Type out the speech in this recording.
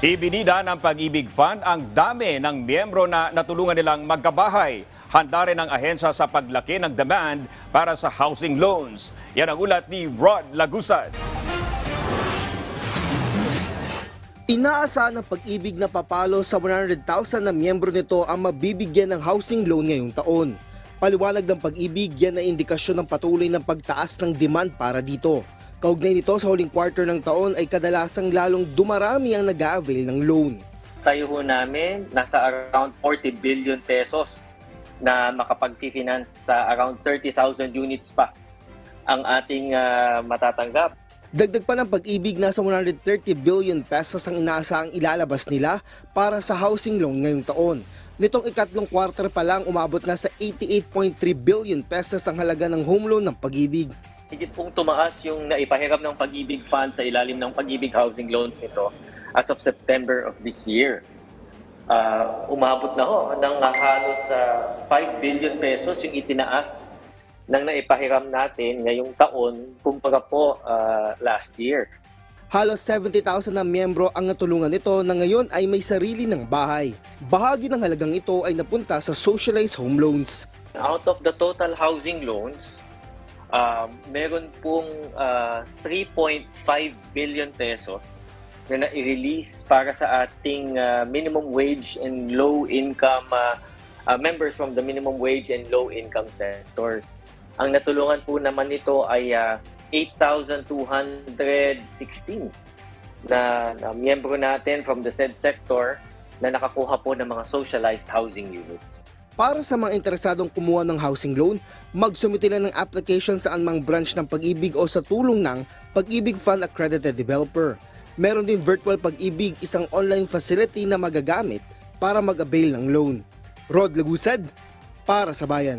Ibinida ng Pag-ibig Fund ang dami ng miyembro na natulungan nilang magkabahay. Handa rin ang ahensya sa paglaki ng demand para sa housing loans. Yan ang ulat ni Rod Lagusad. Inaasahan ng pag-ibig na papalo sa 100,000 na miyembro nito ang mabibigyan ng housing loan ngayong taon. Paliwanag ng pag-ibig, yan ay indikasyon ng patuloy ng pagtaas ng demand para dito. Kaugnay nito sa huling quarter ng taon ay kadalasang lalong dumarami ang nag-avail ng loan. tayo ho namin nasa around 40 billion pesos na makapag-finance sa around 30,000 units pa ang ating ah, matatanggap. Dagdag pa ng pag-ibig nasa 130 billion pesos ang inaasahang ilalabas nila para sa housing loan ngayong taon. Nitong ikatlong quarter pa lang umabot na sa 88.3 billion pesos ang halaga ng home loan ng pag-ibig. Higit pong tumaas yung naipahiram ng pag-ibig fund sa ilalim ng pag-ibig housing loans nito as of September of this year. Ah, umabot na ho ng halos ah, 5 billion pesos yung itinaas ng naipahiram natin ngayong taon kumpara po ah, last year. Halos 70,000 na miyembro ang natulungan nito na ngayon ay may sarili ng bahay. Bahagi ng halagang ito ay napunta sa socialized home loans. Out of the total housing loans, um, meron pong uh, 3.5 billion pesos na na-release para sa ating uh, minimum wage and low income uh, uh, members from the minimum wage and low income sectors. Ang natulungan po naman nito ay uh, 8,216 na, na miyembro natin from the said sector na nakakuha po ng mga socialized housing units. Para sa mga interesadong kumuha ng housing loan, magsumite lang ng application sa anumang branch ng pag-ibig o sa tulong ng Pag-ibig Fund Accredited Developer. Meron din Virtual Pag-ibig, isang online facility na magagamit para mag-avail ng loan. Rod Lagusad, para sa bayan.